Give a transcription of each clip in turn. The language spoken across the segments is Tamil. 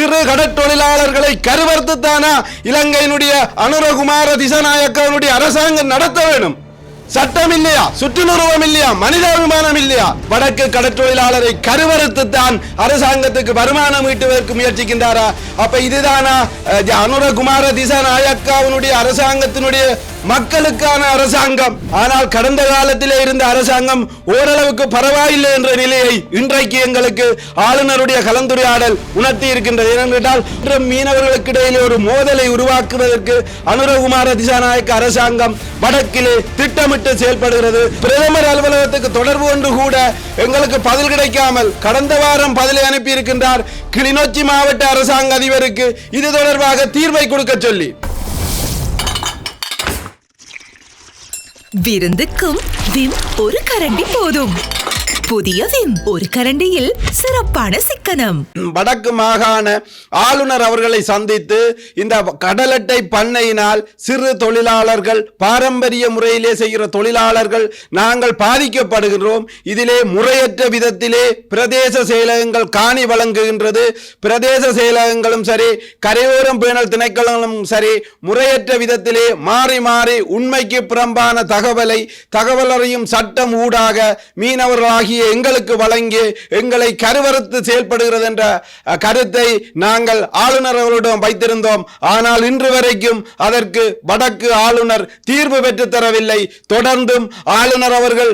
சிறு கடற்தொழிலாளர்களை கருவறுத்து தானா இலங்கையினுடைய அனுரகுமார திசநாயக்கனுடைய அரசாங்கம் நடத்த வேணும் சட்டம் இல்லையா? சுற்றுலுறவம் இல்லையா? மனிதாபிமானம் இல்லையா? வடக்கு கடற்தொழிலாளரை கருவறுத்து தான் அரசாங்கத்துக்கு வருமானம் ஈட்டுவதற்கு முயற்சிக்கின்றாரா? அப்ப இதுதானா அனுரகுமார திசா அனுரகுமார அரசாங்கத்தினுடைய மக்களுக்கான அரசாங்கம். ஆனால் கடந்த காலத்திலே இருந்த அரசாங்கம் ஓரளவுக்கு பரவாயில்லை என்ற நிலையை இன்றைக்கு எங்களுக்கு ஆளுநருடைய கலந்துரையாடல் உணர்த்தி இருக்கின்றது. ஏனென்றால் இன்று மீனவர்களுக்கு இடையிலே ஒரு மோதலை உருவாக்குவதற்கு அனுரகுமார திசாநாயக்க அரசாங்கம் வடக்கிலே திட்டமிட்டு செயல்படுகிறது. பிரதமர் அலுவலகத்துக்கு தொடர்பு கொண்டு கூட எங்களுக்கு பதில் கிடைக்காமல் கடந்த வாரம் பதிலை அனுப்பி இருக்கின்றார் கிளிநொச்சி மாவட்ட அரசாங்க அதிபருக்கு இது தொடர்பாக தீர்வை கொடுக்க சொல்லி. விருந்துக்கும் விம் ஒரு கரண்டி போதும். புதிய ஒரு கரண்டியில் சிறப்பான சிக்கனம். வடக்கு மாகாண ஆளுநர் அவர்களை சந்தித்து இந்த கடலட்டை பண்ணையினால் சிறு தொழிலாளர்கள் பாரம்பரிய முறையிலே செய்கிற தொழிலாளர்கள் நாங்கள் பாதிக்கப்படுகின்றோம். இதிலே முறையற்ற விதத்திலே பிரதேச செயலகங்கள் காணி வழங்குகின்றது. பிரதேச செயலகங்களும் சரி கரையோரம் பேணல் திணைக்களங்களும் சரி முறையற்ற விதத்திலே மாறி மாறி உண்மைக்கு புறம்பான தகவலை தகவலறையும் சட்டம் ஊடாக மீனவர்களாகிய நீதியை எங்களுக்கு வழங்கி எங்களை கருவறுத்து செயல்படுகிறது என்ற கருத்தை நாங்கள் ஆளுநர் அவர்களிடம் வைத்திருந்தோம். ஆனால் இன்று வரைக்கும் அதற்கு வடக்கு ஆளுநர் தீர்வு பெற்று தரவில்லை. தொடர்ந்தும் ஆளுநர் அவர்கள்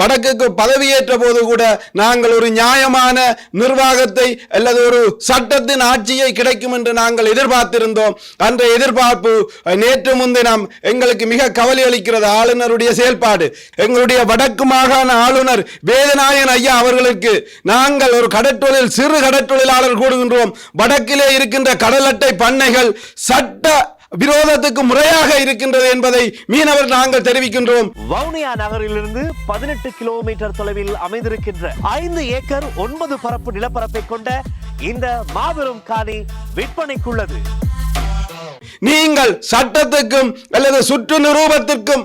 வடக்குக்கு பதவியேற்ற போது கூட நாங்கள் ஒரு நியாயமான நிர்வாகத்தை அல்லது ஒரு சட்டத்தின் ஆட்சியை கிடைக்கும் என்று நாங்கள் எதிர்பார்த்திருந்தோம். அந்த எதிர்பார்ப்பு நேற்று முன்தினம் எங்களுக்கு மிக கவலை அளிக்கிறது. ஆளுநருடைய செயல்பாடு. எங்களுடைய வடக்கு மாகாண ஆளுநர் வேதநாயகன் ஐயா அவர்களுக்கு நாங்கள் ஒரு கடற்றொழில் சிறு கடற்றொழிலாளர் கூடுகின்றோம் வடக்கிலே இருக்கின்ற கடல் அட்டை பண்ணைகள் சட்ட விரோதத்துக்கு முறையாக இருக்கின்றது என்பதை மீனவர் நாங்கள் தெரிவிக்கின்றோம். வவுனியா நகரிலிருந்து பதினெட்டு கிலோமீட்டர் தொலைவில் அமைந்திருக்கின்ற ஐந்து ஏக்கர் ஒன்பது பரப்பு நிலப்பரப்பை கொண்ட இந்த மாபெரும் காணி விற்பனைக்குள்ளது. நீங்கள் சட்டத்துக்கும் அல்லது சுற்று நிரூபத்திற்கும்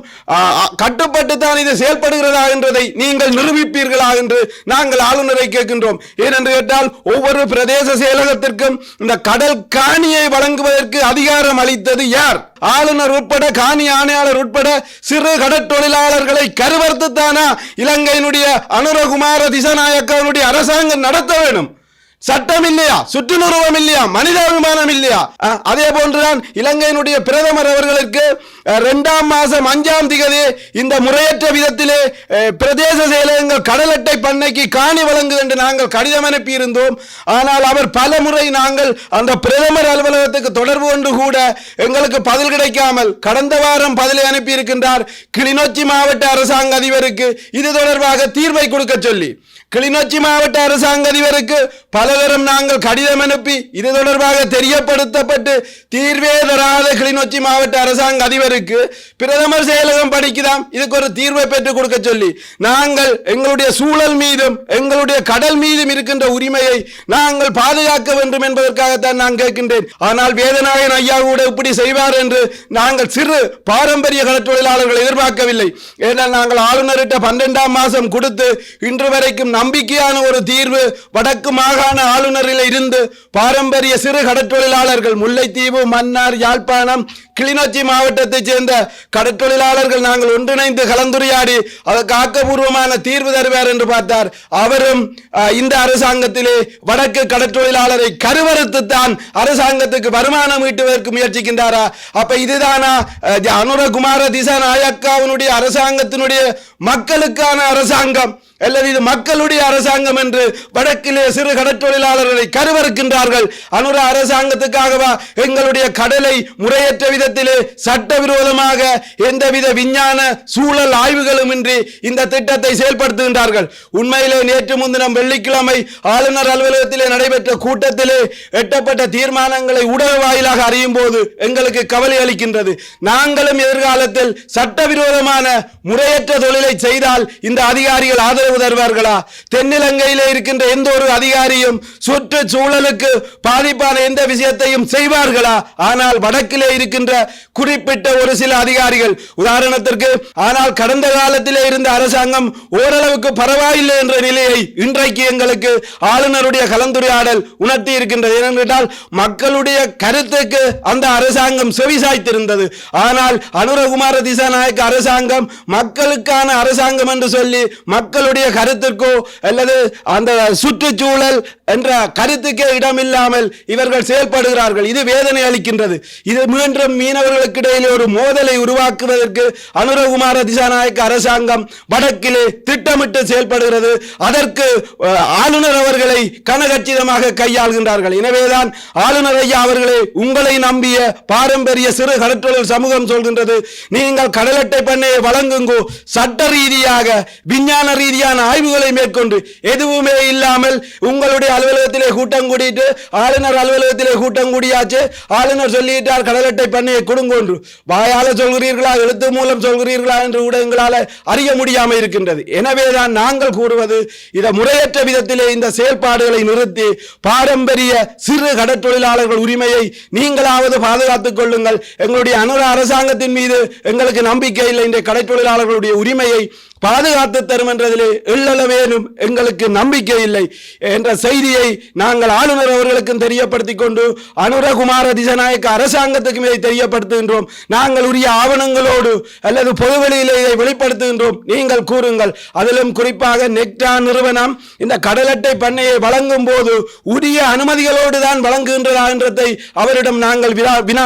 கட்டுப்பட்டு தான் இது செயல்படுகிறதா என்றதை நீங்கள் நிரூபிப்பீர்களா என்று நாங்கள் ஆளுநரை கேட்கின்றோம். ஏனென்று கேட்டால் ஒவ்வொரு பிரதேச செயலகத்திற்கும் இந்த கடல் காணியை வழங்குவதற்கு அதிகாரம் அளித்தது யார்? ஆளுநர் உட்பட காணி ஆணையாளர் உட்பட சிறு கடற்தொழிலாளர்களை கருவர்த்துத்தானா இலங்கையினுடைய அனுரகுமார திசநாயக்கனுடைய அரசாங்கம் நடத்த வேண்டும். சட்டம் இல்லையா சுற்றுலுறவம் இல்லையா மனிதாபிமானம் இல்லையா அதே போன்றுதான் இலங்கையினுடைய பிரதமர் அவர்களுக்கு இரண்டாம் மாசம் அஞ்சாம் திகதி இந்த முறையற்ற விதத்திலே பிரதேச செயலகங்கள் கடல் அட்டை பண்ணைக்கு காணி வழங்குது என்று நாங்கள் கடிதம் அனுப்பி இருந்தோம் ஆனால் அவர் பல முறை நாங்கள் அந்த பிரதமர் அலுவலகத்துக்கு தொடர்பு கொண்டு கூட எங்களுக்கு பதில் கிடைக்காமல் கடந்த வாரம் பதிலை அனுப்பி இருக்கின்றார் கிளிநொச்சி மாவட்ட அரசாங்க அதிபருக்கு. இது தொடர்பாக தீர்வை கொடுக்க சொல்லி கிளிநொச்சி மாவட்ட அரசாங்க அதிபருக்கு பலதரம் நாங்கள் கடிதம் அனுப்பி இது தொடர்பாக தெரியப்படுத்தப்பட்டு தீர்வே தராத கிளிநொச்சி மாவட்ட அரசாங்க அதிபருக்கு பிரதமர் செயலகம் படிக்குதாம். இதுக்கு ஒரு தீர்வை பெற்றுக் கொடுக்க சொல்லி நாங்கள் எங்களுடைய சூழல் மீதும் எங்களுடைய கடல் மீதும் இருக்கின்ற உரிமையை நாங்கள் பாதுகாக்க வேண்டும் என்பதற்காகத்தான் நான் கேட்கின்றேன். ஆனால் வேதநாயகன் ஐயா கூட இப்படி செய்வார் என்று நாங்கள் சிறு பாரம்பரிய கடற்தொழிலாளர்கள் எதிர்பார்க்கவில்லை. ஏனால் நாங்கள் ஆளுநர்கிட்ட பன்னெண்டாம் மாதம் கொடுத்து இன்று வரைக்கும் நம்பிக்கையான ஒரு தீர்வு வடக்கு மாகாண ஆளுநரில் இருந்து பாரம்பரிய சிறு கடற்தொழிலாளர்கள் முல்லைத்தீவு மன்னார் யாழ்ப்பாணம் கிளிநொச்சி மாவட்டத்தைச் சேர்ந்த கடற்தொழிலாளர்கள் நாங்கள் ஒன்றிணைந்து கலந்துரையாடி அதற்கு ஆக்கப்பூர்வமான தீர்வு தருவார் என்று பார்த்தார். அவரும் இந்த அரசாங்கத்திலே வடக்கு கடற்தொழிலாளரை கருவறுத்து தான் அரசாங்கத்துக்கு வருமானம் ஈட்டுவதற்கு முயற்சிக்கின்றாரா? அப்ப இதுதானா? அனுரகுமார திசா நாயக்காவினுடைய அரசாங்கத்தினுடைய மக்களுக்கான அரசாங்கம். அல்லது இது மக்களுடைய அரசாங்கம் என்று வடக்கிலே சிறு கடற்தொழிலாளர்களை கருவறுக்கின்றார்கள். அனுர அரசாங்கத்துக்காகவா எங்களுடைய கடலை முறையற்ற விதத்திலே சட்டவிரோதமாக எந்தவித விஞ்ஞான சூழல் ஆய்வுகளும் இன்றி இந்த திட்டத்தை செயல்படுத்துகின்றார்கள். உண்மையிலே நேற்று முன்தினம் வெள்ளிக்கிழமை ஆளுநர் அலுவலகத்திலே நடைபெற்ற கூட்டத்திலே எட்டப்பட்ட தீர்மானங்களை ஊடக வாயிலாக அறியும் போது எங்களுக்கு கவலை அளிக்கின்றது. நாங்களும் எதிர்காலத்தில் சட்டவிரோதமான முறையற்ற தொழிலை செய்தால் இந்த அதிகாரிகள் ஆதரவு ஆதரவு தருவார்களா தென்னிலங்கையிலே இருக்கின்ற எந்த ஒரு அதிகாரியும் சுற்றுச்சூழலுக்கு பாதிப்பான எந்த விஷயத்தையும் செய்வார்களா? ஆனால் வடக்கிலே இருக்கின்ற குறிப்பிட்ட ஒரு சில அதிகாரிகள் உதாரணத்திற்கு ஆனால் கடந்த காலத்திலே இருந்த அரசாங்கம் ஓரளவுக்கு பரவாயில்லை என்ற நிலையை இன்றைக்கு எங்களுக்கு ஆளுநருடைய கலந்துரையாடல் உணர்த்தி இருக்கின்றது. ஏனென்றால் மக்களுடைய கருத்துக்கு அந்த அரசாங்கம் செவிசாய்த்திருந்தது ஆனால் அனுரகுமார திசாநாயக்க அரசாங்கம் மக்களுக்கான அரசாங்கம் என்று சொல்லி மக்களுடைய கருத்திற்கோ அல்லது அந்த சுற்றுச்சூழல் என்ற கருத்துக்கே இடமில்லாமல் இவர்கள் செயல்படுகிறார்கள். இது வேதனை அளிக்கின்றது. இது மீண்டும் மீனவர்களுக்கு இடையிலே ஒரு மோதலை உருவாக்குவதற்கு அனுரகுமார திசாநாயக்க அரசாங்கம் வடக்கிலே திட்டமிட்டு செயல்படுகிறது. அதற்கு ஆளுநர் அவர்களை கனகச்சிதமாக கையாள்கின்றார்கள். எனவேதான் ஆளுநர் ஐயா அவர்களே உங்களை நம்பிய பாரம்பரிய சிறு கடற்றொழில் சமூகம் சொல்கின்றது. நீங்கள் கடலட்டை பண்ணையை வழங்குங்கோ சட்ட ரீதியாக விஞ்ஞான ரீதியாக ரீதியான ஆய்வுகளை மேற்கொண்டு எதுவுமே இல்லாமல் உங்களுடைய அலுவலகத்திலே கூட்டம் கூடிட்டு ஆளுநர் அலுவலகத்திலே கூட்டம் கூடியாச்சு. ஆளுநர் சொல்லிட்டார் கடலட்டை அட்டை பண்ணையை கொடுங்கொன்று. வாயால சொல்கிறீர்களா எழுத்து மூலம் சொல்கிறீர்களா என்று கூட எங்களால் அறிய முடியாமல் இருக்கின்றது. எனவேதான் நாங்கள் கூறுவது இதை முறையற்ற விதத்திலே இந்த செயல்பாடுகளை நிறுத்தி பாரம்பரிய சிறு கடற்தொழிலாளர்கள் உரிமையை நீங்களாவது பாதுகாத்துக் கொள்ளுங்கள். எங்களுடைய அனுர அரசாங்கத்தின் மீது எங்களுக்கு நம்பிக்கை இல்லை. இந்த கடற்தொழிலாளர்களுடைய உரிமையை பாதுகாத்து தரும் என்றதிலே எள்ளளவேனும் எங்களுக்கு நம்பிக்கை இல்லை என்ற செய்தியை நாங்கள் ஆளுநர் அவர்களுக்கும் தெரியப்படுத்திக் கொண்டு அனுரகுமார திசநாயக்க அரசாங்கத்துக்கும் இதை தெரியப்படுத்துகின்றோம். நாங்கள் உரிய ஆவணங்களோடு அல்லது பொதுவெளியிலே இதை வெளிப்படுத்துகின்றோம். நீங்கள் கூறுங்கள். அதிலும் குறிப்பாக நெக்டா நிறுவனம் இந்த கடலட்டை பண்ணையை வழங்கும் போது உரிய அனுமதிகளோடு தான் வழங்குகின்றதா என்றதை அவரிடம் நாங்கள் வினா வினா